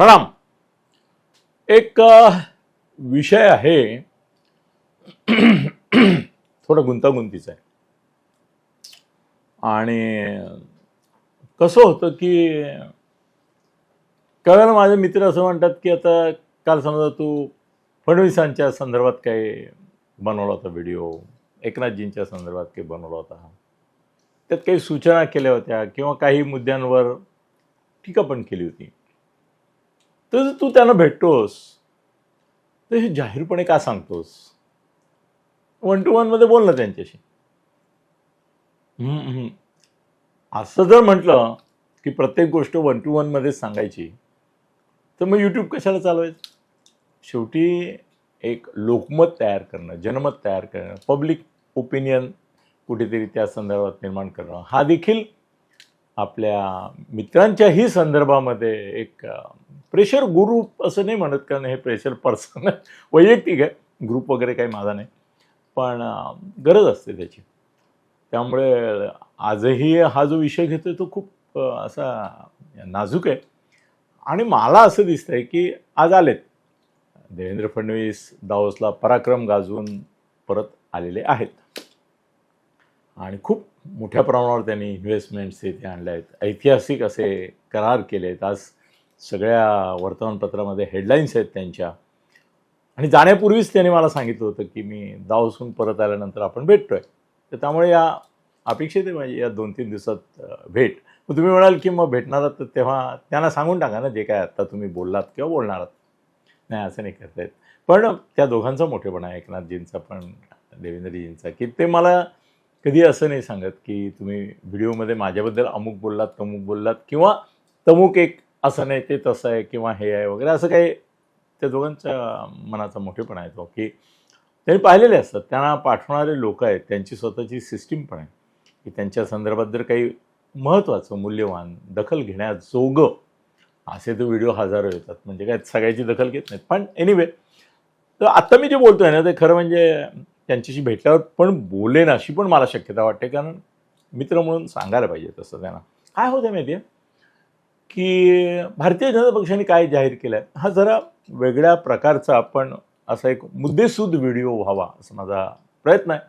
प्रणाम. एक विषय आहे. थोडं गुंतागुंतीचा आहे. आणि कसं होतं की कळलं माझे मित्र असं म्हणतात की आता काल समजा तू फडणवीसांच्या संदर्भात काही बनवला होता व्हिडिओ एकनाथजींच्या संदर्भात काही बनवला होता. त्यात काही सूचना केल्या होत्या किंवा काही मुद्द्यांवर टीका पण केली होती. तर तू त्यांना भेटतोस. तर हे जाहीरपणे का सांगतोस? वन टू वनमध्ये बोल ना त्यांच्याशी. हम्म, हम्म. असं जर म्हटलं की प्रत्येक गोष्ट वन टू वनमध्येच सांगायची तर मग यूट्यूब कशाला चालवायचं? शेवटी एक लोकमत तयार करणं जनमत तयार करणं पब्लिक ओपिनियन कुठेतरी त्या संदर्भात निर्माण करणं. हा देखील आपल्या मित्रांच्याही संदर्भामध्ये एक प्रेशर गुरु असं नाही म्हणत कारण हे प्रेशर पर्सन वैयक्तिक आहे. ग्रुप वगैरे काही माझा नाही. पण गरज असते त्याची. त्यामुळे आजही हा जो विषय घेतोय तो खूप असा नाजूक आहे. आणि मला असं दिसतंय की आज आलेत. देवेंद्र फडणवीस दावोसला पराक्रम गाजवून परत आलेले आहेत. आणि खूप मोठ्या प्रमाणावर त्यांनी इन्व्हेस्टमेंट्स इथे आणल्या आहेत. ऐतिहासिक असे करार केले आहेत आज सगळ्या वर्तमानपत्रामध्ये हेडलाईन्स आहेत त्यांच्या. आणि जाण्यापूर्वीच त्यांनी मला सांगितलं होतं की मी दावसून परत आल्यानंतर आपण भेटतोय. तर त्यामुळे या अपेक्षित आहे माझी या दोन तीन दिवसात भेट. मग तुम्ही म्हणाल की मग भेटणार आहात तर तेव्हा त्यांना सांगून टाका ना जे काय आत्ता तुम्ही बोललात किंवा बोलणार आहात. नाही असं नाही करता येत. पण त्या दोघांचा मोठेपणा आहे. एकनाथजींचा पण देवेंद्रजींचा की ते मला कधी असं नाही सांगत की तुम्ही व्हिडिओमध्ये माझ्याबद्दल अमुक बोललात तमुक बोललात किंवा तमुक एक असं नाही ते तसं आहे किंवा हे आहे वगैरे असं काही त्या दोघांच्या मनाचा मोठेपणा येतो की त्यांनी पाहिलेले असतात. त्यांना पाठवणारे लोक आहेत त्यांची स्वतःची सिस्टीम पण आहे की त्यांच्या संदर्भात जर काही महत्त्वाचं मूल्यवान दखल घेण्याजोगं असे तर व्हिडिओ हजारो येतात म्हणजे काय सगळ्याची दखल घेत नाहीत. पण एनिवे तर आत्ता मी जे बोलतो आहे ना ते खरं म्हणजे त्यांच्याशी भेटल्यावर पण बोलेन अशी पण मला शक्यता वाटते कारण मित्र म्हणून सांगायला पाहिजे तसं त्यांना. काय होतं माहिती आहे की भारतीय जनता पक्षाने काय जाहीर केलं आहे हा जरा वेगळ्या प्रकारचा आपण असा एक मुद्देसूद व्हिडिओ व्हावा असा माझा प्रयत्न आहे.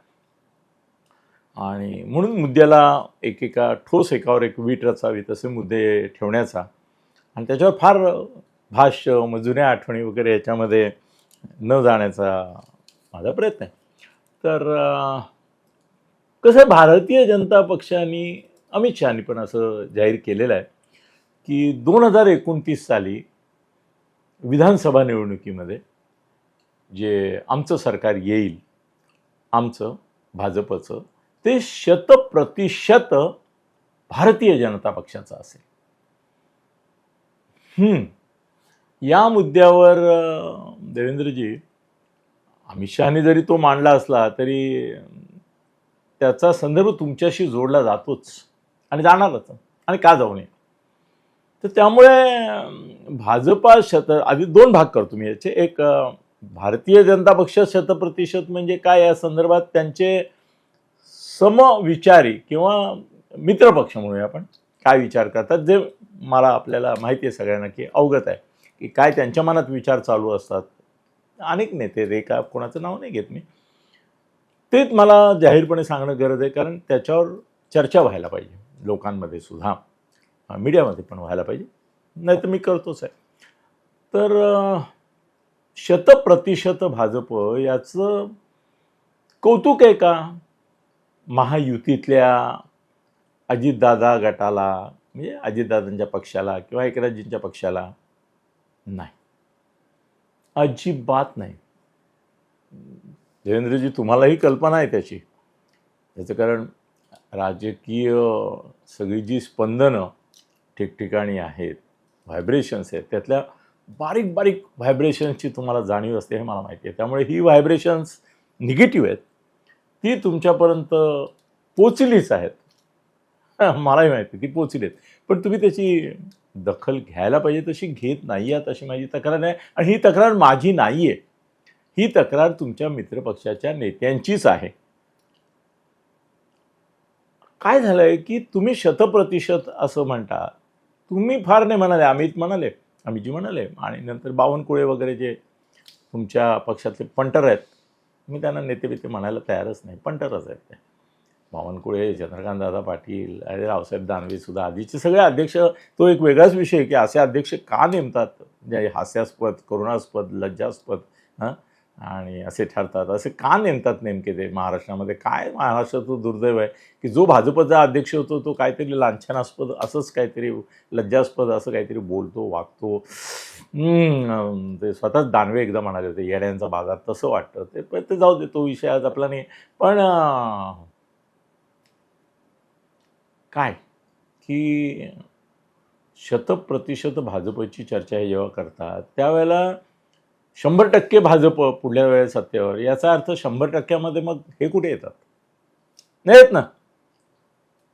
आणि म्हणून मुद्द्याला एकेका ठोस एकावर एक वीट रचावी तसे मुद्दे ठेवण्याचा. आणि त्याच्यावर फार भाष्य मग जुन्या आठवणी वगैरे याच्यामध्ये न जाण्याचा माझा प्रयत्न आहे. तर कसं आहे भारतीय जनता पक्षाने अमित शहानी पण असं जाहीर केलेलं आहे. की दोन हजार एकोणतीस साली विधानसभा निवडणुकीमध्ये जे आमचं सरकार येईल आमचं भाजपचं ते शतप्रतिशत भारतीय जनता पक्षाचं असेल. हम्म. या मुद्द्यावर देवेंद्रजी अमित शहाने जरी तो मांडला असला तरी त्याचा संदर्भ तुमच्याशी जोडला जातोच. आणि जाणारच. आणि का जाऊ नये? तर त्यामुळे भाजपा शत आधी दोन भाग करतो मी याचे. एक भारतीय जनता पक्ष शतप्रतिशत म्हणजे काय या संदर्भात त्यांचे समविचारी किंवा मित्रपक्ष म्हणूया आपण काय विचार करतात जे मला आपल्याला माहिती आहे सगळ्यांना की अवगत आहे की काय त्यांच्या मनात विचार चालू असतात. अनेक नेते रे का कोणाचं नाव नाही घेत मी. तेच मला जाहीरपणे सांगणं गरज आहे कारण त्याच्यावर चर्चा व्हायला पाहिजे लोकांमध्ये सुद्धा. मीडियामध्ये पण व्हायला पाहिजे. नाही तर मी करतोच आहे. तर शतप्रतिशत भाजप याचं कौतुक आहे का? महायुतीतल्या अजितदादा गटाला म्हणजे अजितदादांच्या पक्षाला किंवा एकनाथजींच्या पक्षाला नाही. अजिबात नाही. देवेंद्रजी तुम्हालाही कल्पना आहे त्याची. त्याचं कारण राजकीय सगळी जी स्पंदनं ठिकठिकाणी आहेत व्हायब्रेशन्स आहेत त्यातल्या बारीक बारीक व्हायब्रेशन्सची तुम्हाला जाणीव असते हे मला माहिती आहे. त्यामुळे ही व्हायब्रेशन्स निगेटिव्ह आहेत. ती तुमच्यापर्यंत पोचलीच आहेत. मलाही माहिती आहे ती पोचली आहेत. पण तुम्ही त्याची दखल घ्यायला पाहिजे तशी घेत नाही आहात अशी माझी तक्रार आहे आणि ही तक्रार माझी नाही आहे. ही तक्रार तुमच्या मित्रपक्षाच्या नेत्यांचीच आहे. काय झालं आहे की तुम्ही शतप्रतिशत असं म्हणता तुम्ही फार नाही म्हणाले अमित म्हणाले अमितजी म्हणाले. आणि नंतर बावनकुळे वगैरे जे तुमच्या पक्षातले पंटर आहेत मी त्यांना नेते बिते म्हणायला तयारच नाही पंटरच आहेत ते. बावनकुळे चंद्रकांत दादा पाटील अरे रावसाहेब दानवेसुद्धा आधीचे सगळे अध्यक्ष तो एक वेगळाच विषय आहे की असे अध्यक्ष का नेमतात? जे हास्यास्पद करुणास्पद लज्जास्पद हां? आणि असे ठरतात. असे का नेमतात नेमके ते महाराष्ट्रामध्ये? काय महाराष्ट्राचं दुर्दैव आहे? की जो भाजपचा अध्यक्ष होतो तो काहीतरी लांछनास्पद असंच काहीतरी लज्जास्पद असं काहीतरी बोलतो वागतो. हम्म, ते स्वतःच दानवे एकदा म्हणाले होते येड्यांचा बाजार तसं वाटतं. ते पण ते जाऊ दे तो विषय आज आपला नाही. पण काय? की शतप्रतिशत भाजपची चर्चा हे जेव्हा करतात त्यावेळेला शंभर टक्के भाजप पुढल्या वेळेस सत्तेवर याचा अर्थ शंभर टक्क्यामध्ये मग हे कुठे येतात? नाही येत ना?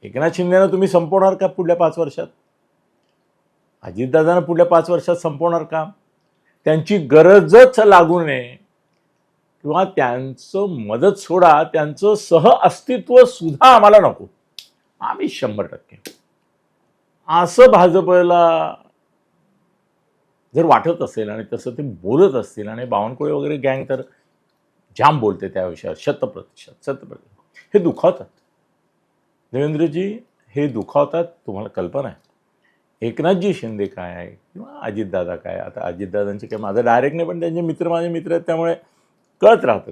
एकनाथ शिंदेनं तुम्ही संपवणार का पुढल्या पाच वर्षात? अजितदादांना पुढल्या पाच वर्षात संपवणार का? त्यांची गरजच लागू नये. किंवा त्यांचं मदत सोडा त्यांचं सह अस्तित्व सुद्धा आम्हाला नको. आम्ही शंभर टक्के. असं भाजपला जर वाटत असेल आणि तसं ते बोलत असतील आणि बावनकुळे वगैरे गँग तर जाम बोलते त्या विषयावर शतप्रतिशत शतप्रतिशत हे दुखावतात. देवेंद्रजी हे दुखावतात तुम्हाला कल्पना आहे. एकनाथजी शिंदे काय आहे? किंवा अजितदादा काय आता अजितदादांचे काय माझं डायरेक्ट नाही पण त्यांचे मित्र माझे मित्र आहेत त्यामुळे कळत राहतं.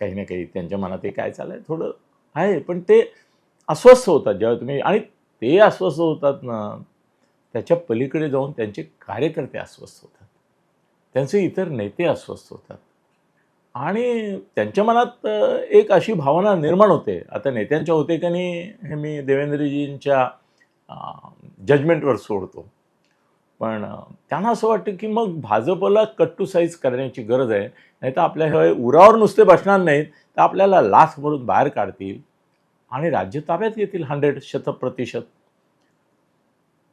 काही ना काही त्यांच्या मनात हे काय चाललं आहे थोडं आहे पण ते अस्वस्थ होतात जेव्हा तुम्ही आणि ते अस्वस्थ होतात ना त्याच्या पलीकडे जाऊन त्यांचे कार्यकर्ते अस्वस्थ होतात. त्यांचे इतर नेते अस्वस्थ होतात. आणि त्यांच्या मनात एक अशी भावना निर्माण होते. आता नेत्यांच्या होते का नाही हे मी देवेंद्रजींच्या जजमेंटवर सोडतो. पण त्यांना असं वाटतं की मग भाजपला कट टू साईज करण्याची गरज आहे. नाही तर आपल्या हे उरावर नुसते बसणार नाहीत तर आपल्याला लाथ भरून बाहेर काढतील. आणि राज्य ताब्यात घेतील हंड्रेड शतप्रतिशत.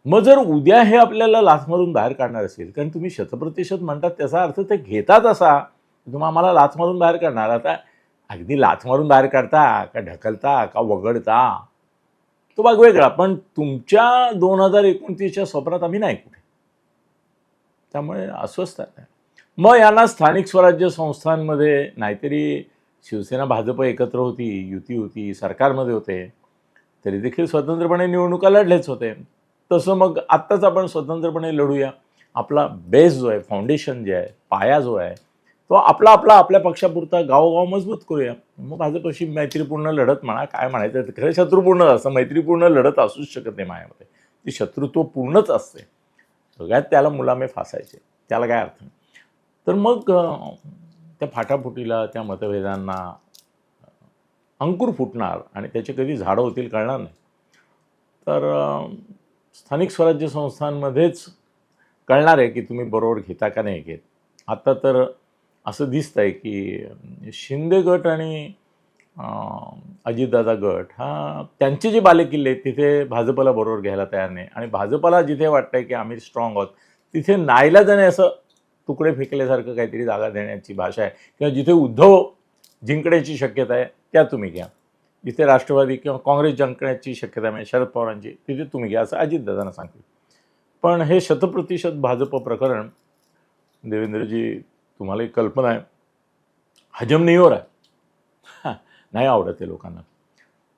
मग जर उद्या हे आपल्याला लाथ मारून बाहेर काढणार असेल कारण तुम्ही शतप्रतिशत म्हणतात त्याचा अर्थ ते घेतात असा तुम्ही आम्हाला लाथ मारून बाहेर काढणार. आता अगदी लाथ मारून बाहेर काढता का ढकलता का वगळता? तो भाग वेगळा पण तुमच्या दोन हजार एकोणतीसच्या स्वप्नात आम्ही नाही कुठे. त्यामुळे अस्वस्थ आहे. मग यांना स्थानिक स्वराज्य संस्थांमध्ये नाहीतरी शिवसेना भाजप एकत्र होती युती होती सरकारमध्ये होते तरी देखील स्वतंत्रपणे निवडणुका लढलेच होते. तसं मग आत्ताच आपण स्वतंत्रपणे लढूया. आपला बेस जो आहे फाउंडेशन जे आहे पाया जो आहे तो आपला आपला आपल्या पक्षापुरता गावोगाव मजबूत करूया. मग भाजपशी मैत्रीपूर्ण लढत म्हणा काय म्हणायचं खरं शत्रुपूर्ण असं मैत्रीपूर्ण लढत असूच शकत नाही माझ्यामध्ये ती शत्रुत्व पूर्णच असते. सगळ्यात त्याला मुलामे फासायचे. त्याला काय अर्थ नाही. तर मग त्या फाटाफुटीला त्या मतभेदांना अंकुर फुटणार आणि त्याचे कधी झाडं होतील कळणार नाही. तर स्थानिक स्वराज्य संस्थांमध्येच कळणार आहे की तुम्ही बरोबर घेता का नाही घेत. आत्ता तर असं दिसतंय की शिंदे गट आणि अजितदादा गट हा त्यांचे जे बालेकिल्ले आहेत तिथे भाजपला बरोबर घ्यायला तयार नाही. आणि भाजपला जिथे वाटतंय की आम्ही स्ट्रॉंग आहोत तिथे नाईलाजाने असं तुकडे फेकल्यासारखं काहीतरी जागा देण्याची भाषा आहे. किंवा जिथे उद्धव जिंकण्याची शक्यता आहे त्या तुम्ही घ्या. जिथे राष्ट्रवादी किंवा काँग्रेस जिंकण्याची शक्यता आहे म्हणजे शरद पवारांची तिथे तुम्ही घ्या असं अजितदादांना सांगतील. पण हे शतप्रतिशत भाजप प्रकरण देवेंद्रजी तुम्हाला एक कल्पना आहे. हजम नाही आहे नाही आवडत ते लोकांना.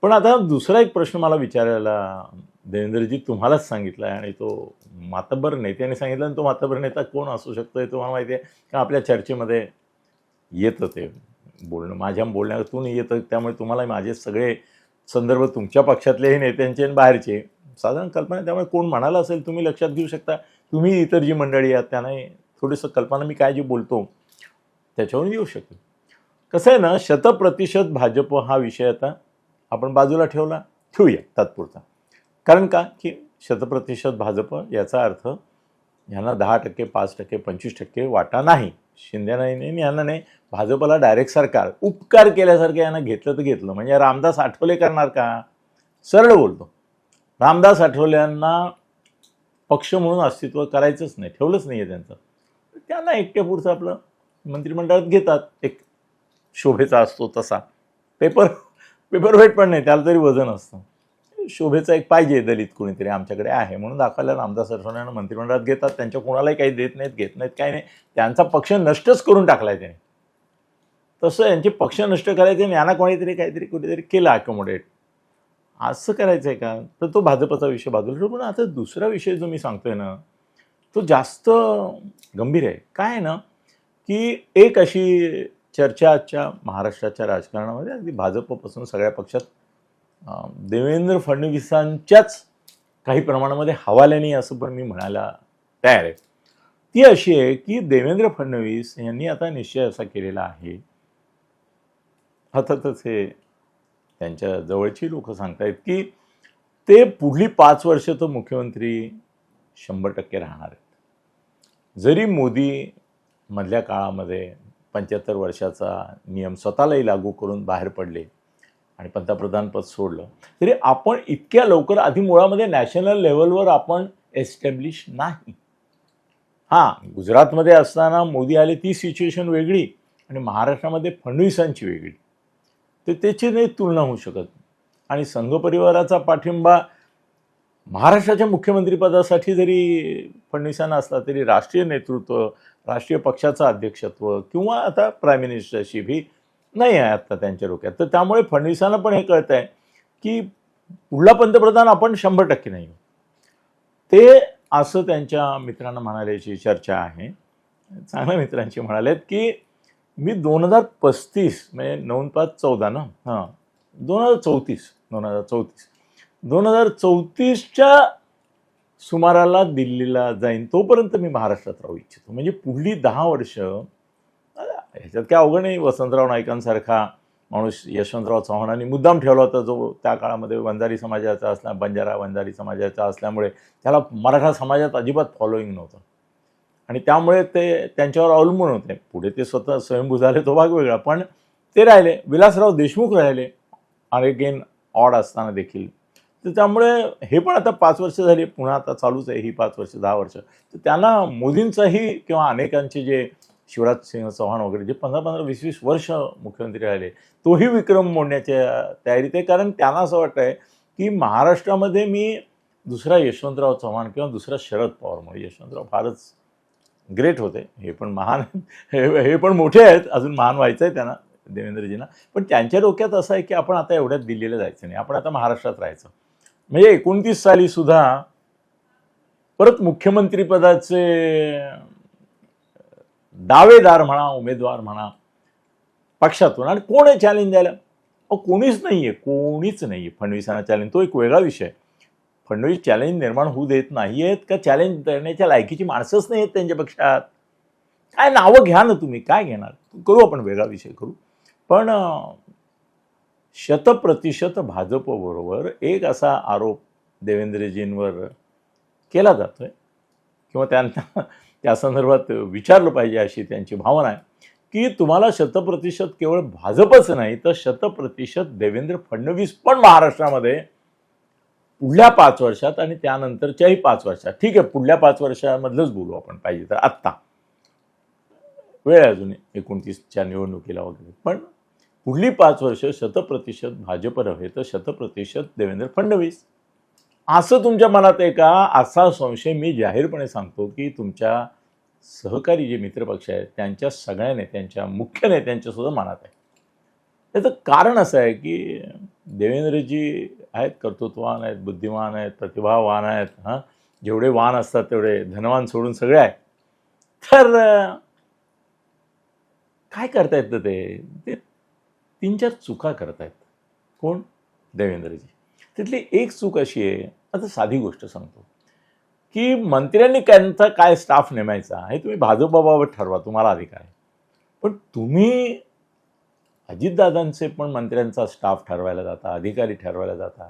पण आता दुसरा एक प्रश्न मला विचारायला देवेंद्रजी तुम्हालाच सांगितला आहे आणि तो मातब्बर नेत्याने सांगितला आणि तो मातब्बर नेता कोण असू शकतो हे तुम्हाला माहिती आहे? का आपल्या चर्चेमध्ये येतं ते? बोलणं माझ्या बोलण्यातून येतं त्यामुळे तुम्हाला माझे सगळे संदर्भ तुमच्या पक्षातलेही नेत्यांचे आणि बाहेरचे. साधारण कल्पना त्यामुळे कोण म्हणाला असेल तुम्ही लक्षात घेऊ शकता. तुम्ही इतर जी मंडळी आहात त्यांना थोडंसं कल्पना मी काय जे बोलतो त्याच्यावरून येऊ शकतो कसं आहे ना शतप्रतिशत भाजप हा विषय आता आपण बाजूला ठेवला ठेवूया तात्पुरता. कारण का? की शतप्रतिशत भाजप याचा अर्थ यांना दहा टक्के पाच टक्के पंचवीस टक्के वाटा नाही. शिंदे नाही यांना नाही. भाजपला डायरेक्ट सरकार उपकार केल्यासारखं यांना घेतलं तर घेतलं. म्हणजे रामदास आठवले करणार का? सरळ बोलतो. रामदास आठवल्यांना पक्ष म्हणून अस्तित्व करायचंच नाही ठेवलंच नाही आहे त्यांचं. त्यांना एकट्यापुरतं आपलं मंत्रिमंडळात घेतात. एक शोभेचा असतो तसा. पेपर पेपर वेट पण नाही त्याला तरी वजन असतं. शोभेचा एक पाहिजे दलित कोणीतरी आमच्याकडे आहे म्हणून दाखवायला रामदास सरसोण्यानं मंत्रिमंडळात घेतात. त्यांच्या कोणालाही काही देत नाहीत घेत नाहीत काही नाही. त्यांचा पक्ष नष्टच करून टाकलाय त्याने. तसं यांचे पक्ष नष्ट करायचे यांना कोणीतरी काहीतरी कुठेतरी केलं अकोमोडेट असं करायचं आहे का? तर तो भाजपचा विषय बाजूला ठेवू. पण आता दुसरा विषय जो मी सांगतोय ना तो जास्त गंभीर आहे. काय आहे ना की एक अशी चर्चा आजच्या महाराष्ट्राच्या राजकारणामध्ये अगदी भाजपपासून सगळ्या पक्षात देवेंद्र फडणवीसांच्याच काही प्रमाणामध्ये हवाल्याने असं पण मी म्हणायला तयार आहे. ती अशी आहे की देवेंद्र फडणवीस यांनी आता निश्चय असा केलेला आहे. अर्थातच हे त्यांच्या जवळची लोक सांगतायत की ते पुढली पाच वर्ष तर मुख्यमंत्री शंभर टक्के राहणार आहेत. जरी मोदी मधल्या काळामध्ये पंच्याहत्तर वर्षाचा नियम स्वतःलाही लागू करून बाहेर पडले आणि पंतप्रधानपद सोडलं. तरी आपण इतक्या लवकर आधी मुळामध्ये नॅशनल लेवलवर आपण एस्टॅब्लिश नाही. हां गुजरातमध्ये असताना मोदी आले ती सिच्युएशन वेगळी आणि महाराष्ट्रामध्ये फडणवीसांची वेगळी. तर त्याची नाही तुलना होऊ शकत. आणि संघ परिवाराचा पाठिंबा महाराष्ट्राच्या मुख्यमंत्रीपदासाठी जरी फडणवीसांना असला तरी राष्ट्रीय नेतृत्व राष्ट्रीय पक्षाचं अध्यक्षत्व किंवा आता प्राईम मिनिस्टरशिप ही नाही आहे आत्ता त्यांच्या डोक्यात. तर त्यामुळे फडणवीसांना पण हे कळत आहे की पुढला पंतप्रधान आपण शंभर टक्के नाही ते असं त्यांच्या मित्रांना म्हणाल्याची चर्चा आहे. चांगल्या मित्रांची म्हणालेत की मी दोन हजार पस्तीस म्हणजे नऊ पाच चौदा ना? हां. दोन हजार चौतीस दोन हजार चौतीस. दोन हजार चौतीसच्या सुमाराला दिल्लीला जाईन तोपर्यंत मी महाराष्ट्रात राहू इच्छितो. म्हणजे पुढली दहा वर्ष ह्याच्यात काय अवघड नाही. वसंतराव नाईकांसारखा माणूस यशवंतराव चव्हाणांनी मुद्दाम ठेवला होता जो त्या काळामध्ये वंजारी समाजाचा असल्या बंजारा वंजारी समाजाचा असल्यामुळे त्याला मराठा समाजात अजिबात फॉलोईंग नव्हतं. आणि त्यामुळे ते त्यांच्यावर अवलंबून होते. पुढे ते स्वतः स्वयंभू झाले तो भाग वेगळा. पण ते राहिले विलासराव देशमुख राहिले आणि अगेन ऑड असताना देखील. तर त्यामुळे हे पण आता पाच वर्ष झाली पुन्हा आता चालूच आहे ही पाच वर्ष दहा वर्ष. तर त्यांना मोदींचाही किंवा अनेकांचे जे शिवराज सिंह चव्हाण वगैरे जे पंधरा पंधरा वीस वीस वर्ष मुख्यमंत्री राहिले तोही विक्रम मोडण्याच्या तयारीत आहे. कारण त्यांना असं वाटतं आहे की महाराष्ट्रामध्ये मी दुसरा यशवंतराव चव्हाण किंवा दुसरा शरद पवार म्हणून यशवंतराव फारच ग्रेट होते. हे पण महान हे हे पण मोठे आहेत. अजून महान व्हायचं आहे त्यांना देवेंद्रजींना. पण त्यांच्या डोक्यात असं आहे की आपण आता एवढ्यात दिल्लीला जायचं नाही. आपण आता महाराष्ट्रात राहायचं. म्हणजे एकोणतीस साली सुद्धा परत मुख्यमंत्रीपदाचे दावेदार म्हणा उमेदवार म्हणा पक्षातून. आणि कोण आहे चॅलेंज द्यायला? अहो कोणीच नाही आहे कोणीच नाही आहे फडणवीसांना चॅलेंज तो एक वेगळा विषय फडणवीस चॅलेंज निर्माण होऊ देत नाही आहेत का? चॅलेंज करण्याच्या लायकीची माणसंच नाही आहेत त्यांच्या पक्षात. काय नावं घ्या ना तुम्ही काय घेणार? करू आपण वेगळा विषय करू. पण शतप्रतिशत भाजपबरोबर एक असा आरोप देवेंद्रजींवर केला जातोय. किंवा त्यांना त्या संदर्भात विचारलं पाहिजे अशी त्यांची भावना आहे. की तुम्हाला शतप्रतिशत केवळ भाजपच नाही तर शतप्रतिशत देवेंद्र फडणवीस पण महाराष्ट्रामध्ये पुढल्या पाच वर्षात आणि त्यानंतरच्याही पाच वर्षात. ठीक आहे पुढल्या पाच वर्षामधलंच बोलू आपण पाहिजे तर आत्ता. वेळ अजून एकोणतीसच्या निवडणुकीला वगैरे. पण पुढली पाच वर्ष शतप्रतिशत भाजप रव्हे तर शतप्रतिशत देवेंद्र फडणवीस. असं तुमच्या मनात आहे का? असा संशय मी जाहीरपणे सांगतो की तुमच्या सहकारी जे मित्रपक्ष आहेत त्यांच्या सगळ्या नेत्यांच्या मुख्य नेत्यांच्या सुद्धा मनात आहे. त्याचं कारण असं आहे की देवेंद्रजी आहेत कर्तृत्ववान आहेत बुद्धिमान आहेत प्रतिभावान आहेत हां? जेवढे वान असतात तेवढे धनवान सोडून सगळे आहेत. तर काय करतायत तर ते? ते तीन चार चुका करतायत. कोण? देवेंद्रजी. तिथली एक चूक अशी आहे आता साधी गोष्ट सांगतो. की मंत्र्यांनी त्यांचा काय स्टाफ नेमायचा हे तुम्ही भाजपाबाबत ठरवा तुम्हाला अधिकार आहे. पण तुम्ही अजितदादांचे पण मंत्र्यांचा स्टाफ ठरवायला जाता अधिकारी ठरवायला जाता.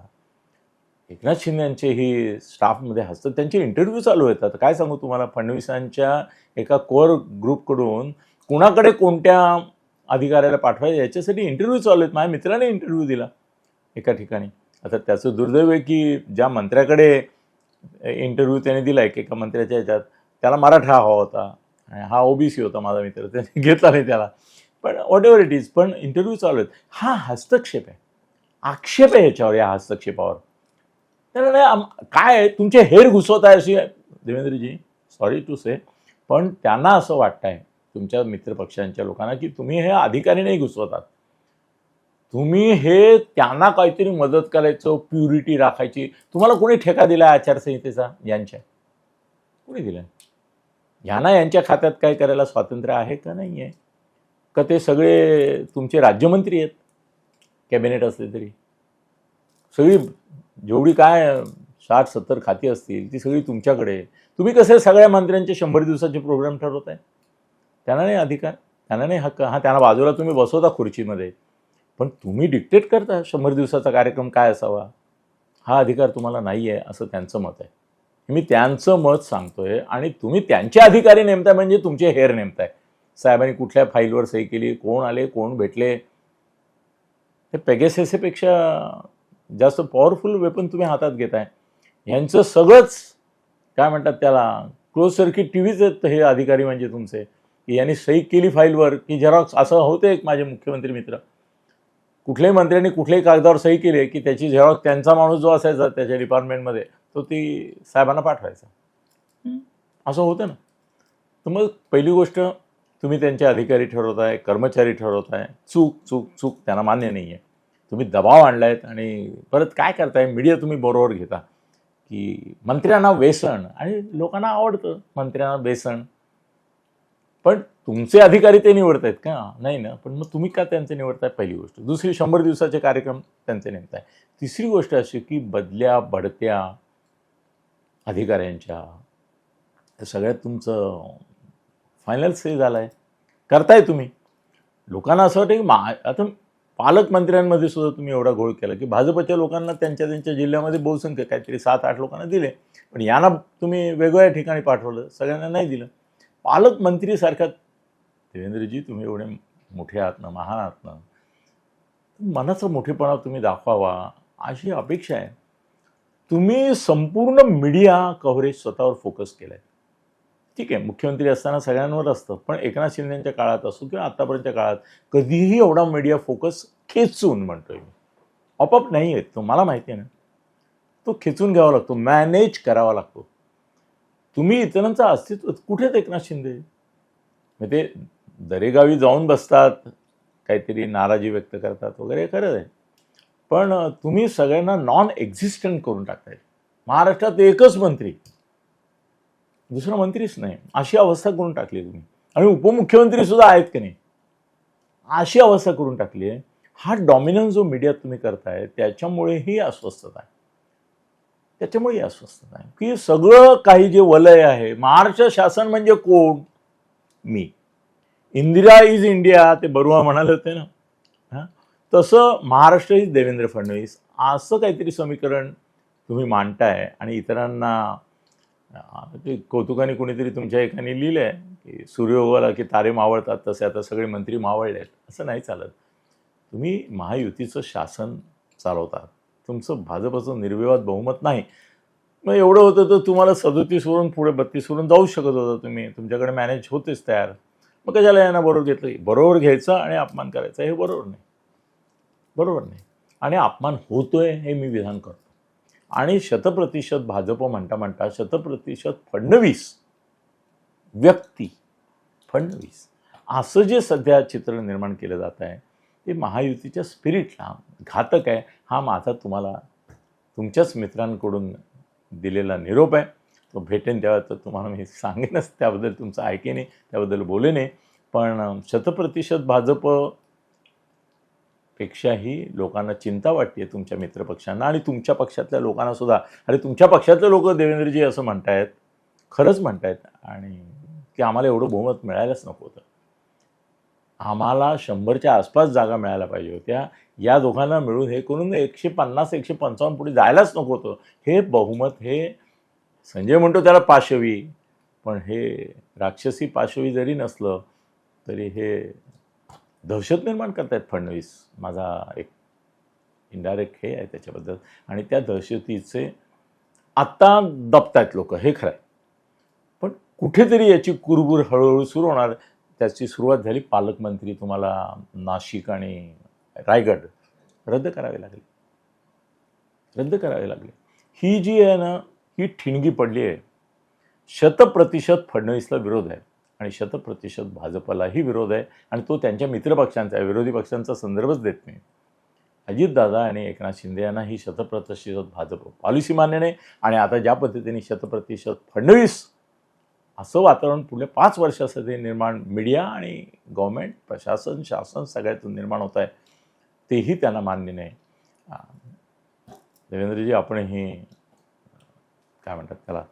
एकनाथ शिंदेंचेही स्टाफमध्ये हसतात. त्यांचे इंटरव्ह्यू चालू आहेत काय सांगू तुम्हाला? फडणवीसांच्या एका कोर ग्रुपकडून कुणाकडे कोणत्या अधिकाऱ्याला पाठवायचं याच्यासाठी इंटरव्ह्यू चालू आहेत. माझ्या मित्राने इंटरव्ह्यू दिला एका ठिकाणी. आता त्याचं दुर्दैव आहे की ज्या मंत्र्याकडे इंटरव्ह्यू त्याने दिला आहे एका मंत्र्याच्या ह्याच्यात त्याला मराठा हवा होता. आणि हा ओबीसी होता माझा मित्र त्याने घेतला नाही त्याला. पण वॉट एव्हर इट इज पण इंटरव्ह्यू चालू आहेत. हा हस्तक्षेप आहे. आक्षेप आहे ह्याच्यावर या हस्तक्षेपावर. तर काय आहे, तुमचे हेर घुसवत आहे अशी देवेंद्रजी. सॉरी टू से पण त्यांना असं वाटत आहे तुमच्या मित्रपक्षांच्या लोकांना की तुम्ही हे अधिकारी नाही घुसवतात. तुम्ही हे त्यांना काहीतरी मदत करायचं प्युरिटी राखायची. तुम्हाला कोणी ठेका दिला आचारसंहितेचा? यांच्या. कोणी दिला? यांना यांच्या खात्यात काय करायला स्वातंत्र्य आहे का नाही आहे का ते सगळे तुमचे राज्यमंत्री आहेत? कॅबिनेट असले तरी. सगळी जेवढी काय साठ सत्तर खाती असतील ती सगळी तुमच्याकडे तुम्ही कसे सगळ्या मंत्र्यांचे शंभर दिवसाचे प्रोग्राम ठरवताय? त्यांना नाही अधिकार? त्यांना नाही हक्क? हा त्यांना बाजूला तुम्ही बसवता खुर्चीमध्ये. पण तुम्ही डिक्टेट करता शंभर दिवसाचा कार्यक्रम काय असावा? हा अधिकार तुम्हाला नाही आहे असं त्यांचं मत आहे. मी त्यांचं मत सांगतोय आणि तुम्ही त्यांचे अधिकारी नेमताय म्हणजे तुमचे हेर नेमताय. साहेबांनी कुठल्या फाईलवर सही केली कोण आले कोण भेटले? हे पेगेसेसेपेक्षा जास्त पॉवरफुल वेपन तुम्ही हातात घेताय. ह्यांचं सगळंच काय म्हणतात त्याला क्लोज सर्किट टी व्हीच आहेत हे अधिकारी म्हणजे तुमचे. की यांनी सही केली फाईलवर की झेरॉक्स असं होते एक माझे मुख्यमंत्री मित्र. कुठल्याही मंत्र्यांनी कुठल्याही कागदावर सही केली की त्याची झेरॉक्स त्यांचा माणूस जो असायचा त्याच्या डिपार्टमेंटमध्ये तो ती साहेबांना पाठवायचा. असं होतं ना. तर मग पहिली गोष्ट तुम्ही त्यांचे अधिकारी ठरवताय कर्मचारी ठरवताय चूक चूक चूक त्यांना मान्य नाही आहे तुम्ही दबाव आणलायत आणि परत काय करताय? मीडिया तुम्ही बरोबर घेता. की मंत्र्यांना वेसण आणि लोकांना आवडतं मंत्र्यांना बेसण पण तुमचे अधिकारी ते निवडतायत का? नाही ना. पण मग तुम्ही का त्यांचे निवडताय? पहिली गोष्ट. दुसरी शंभर दिवसाचे कार्यक्रम त्यांचे नेमताय. तिसरी गोष्ट अशी की बदल्या बढत्या अधिकाऱ्यांच्या या सगळ्यात तुमचं फायनल से झालं आहे करताय तुम्ही. लोकांना असं वाटतं की मा आता पालकमंत्र्यांमध्ये सुद्धा तुम्ही एवढा घोळ केला की भाजपच्या लोकांना त्यांच्या त्यांच्या जिल्ह्यामध्ये बहुसंख्य काहीतरी सात आठ लोकांना दिले. पण यांना तुम्ही वेगवेगळ्या ठिकाणी पाठवलं. सगळ्यांना नाही दिलं. पालकमंत्रीसारखा देवेंद्रजी तुम्ही एवढे मोठे आहात ना महान आहात ना मनाचा मोठेपणा तुम्ही दाखवावा अशी अपेक्षा आहे. तुम्ही संपूर्ण मीडिया कव्हरेज स्वतःवर फोकस केलं आहे ठीक आहे मुख्यमंत्री असताना सगळ्यांवर असतं पण एकनाथ शिंदेच्या काळात असो किंवा आत्तापर्यंतच्या काळात कधीही एवढा मीडिया फोकस खेचून म्हणतोय मी. ऑपअप नाही आहेत तो मला माहिती आहे ना. तो खेचून घ्यावा लागतो मॅनेज करावा लागतो. तुम्ही इतरांचं अस्तित्व कुठेच एकनाथ शिंदे? मग ते दरेगावी जाऊन बसतात काहीतरी नाराजी व्यक्त करतात वगैरे खरं आहे. पण तुम्ही सगळ्यांना नॉन एक्झिस्टंट करून टाकताय. महाराष्ट्रात एकच मंत्री. दुसरा मंत्रीच नाही. अशी अवस्था करून टाकली तुम्ही. आणि उपमुख्यमंत्री सुद्धा आहेत की नाही? अशी अवस्था करून टाकली आहे. हा डॉमिनन्स जो मीडियात तुम्ही करताय त्याच्यामुळे ही अस्वस्थता आहे. त्याच्यामुळे अस्वस्थता आहे की सगळं काही जे वलय आहे महाराष्ट्र शासन म्हणजे कोण? मी. इंदिरा इज इंडिया ते बरुआ म्हणाले होते ना. हां? तसं महाराष्ट्र इज देवेंद्र फडणवीस असं काहीतरी समीकरण तुम्ही मांडताय आणि इतरांना ते कौतुकाने कोणीतरी तुमच्या एकाने लिहिलं आहे की सूर्योगाला की तारे मावळतात तसे आता सगळे मंत्री मावळले आहेत असं नाही चालत. तुम्ही महायुतीचं शासन चालवतात. तुमचं भाजपचं निर्विवाद बहुमत नाही. मग एवढं होतं तर तुम्हाला सदोतीसवरून पुढे बत्तीसवरून जाऊ शकत होतं तुम्ही. तुमच्याकडे मॅनेज होतेच तयार. मग कशाला यांना बरोबर घेतलं? बरोबर घ्यायचं आणि अपमान करायचा हे बरोबर नाही. बरोबर नाही. आणि अपमान होतोय हे मी विधान करतो. आणि शतप्रतिशत भाजप म्हणता म्हणता शतप्रतिशत फडणवीस व्यक्ती फडणवीस. असं जे सध्या चित्र निर्माण केलं जात आहे ते महायुतीच्या स्पिरिटला घातक आहे. हा माझा तुम्हाला तुमच्याच मित्रांकडून दिलेला निरोप आहे. तो भेटेन तेव्हा तर तुम्हाला मी सांगेनच त्याबद्दल तुमचं ऐकेने त्याबद्दल बोलेने पण शतप्रतिशत भाजप पेक्षाही लोकांना चिंता वाटते तुमच्या मित्रपक्षांना आणि तुमच्या पक्षातल्या लोकांना सुद्धा. अरे तुमच्या पक्षातले लोक देवेंद्रजी असं म्हणतायत खरंच म्हणतायत. आणि की आम्हाला एवढं बहुमत मिळायलाच नको होतं. आम्हाला शंभरच्या आसपास जागा मिळायला पाहिजे होत्या. या दोघांना मिळून हे करून एकशे पन्नास एकशे पंचावन्न पुढे जायलाच नको होतं. हे बहुमत हे संजय म्हणतो त्याला पाशवी पण हे राक्षसी पाशवी जरी नसलं तरी हे दहशत निर्माण करतायत फडणवीस. माझा एक इनडायरेक्ट हे आहे त्याच्याबद्दल. आणि त्या दहशतीचे आत्ता दबतायत लोक हे खरं आहे पण कुठेतरी याची कुरबुर हळूहळू सुरू होणार. त्याची सुरुवात झाली पालकमंत्री तुम्हाला नाशिक आणि रायगड रद्द करावे लागले. रद्द करावे लागले. ही जी आहे ना ही ठिणगी पडली आहे. शतप्रतिशत फडणवीसला विरोध आहे आणि शतप्रतिशत भाजपलाही विरोध आहे आणि तो त्यांच्या मित्रपक्षांचा आहे. विरोधी पक्षांचा संदर्भच देत नाही. अजितदादा आणि एकनाथ शिंदे यांना ही शतप्रतिशत भाजप पॉलिसी मान्य नाही आणि आता ज्या पद्धतीने शतप्रतिशत फडणवीस असं वातावरण पुढल्या पाच वर्षासाठी निर्माण मीडिया आणि गव्हर्मेंट प्रशासन शासन सगळ्यातून निर्माण होत आहे तेही त्यांना मान्य नाही. देवेंद्रजी आपण हे काय म्हणतात त्याला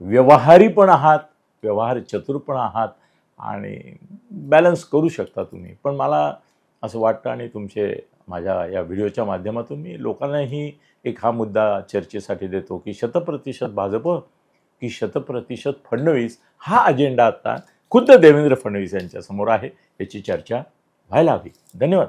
व्यवहारी पण आहात व्यवहार चतुर पण आहात आणि बॅलन्स करू शकता तुम्ही. पण मला असं वाटतं आणि तुमचे माझ्या या व्हिडिओच्या माध्यमातून मी लोकांनाही एक हा मुद्दा चर्चेसाठी देतो की शतप्रतिशत भाजप की शतप्रतिशत फडणवीस हा अजेंडा आता खुद्द देवेंद्र फडणवीस यांच्यासमोर आहे. याची चर्चा व्हायला हवी. धन्यवाद.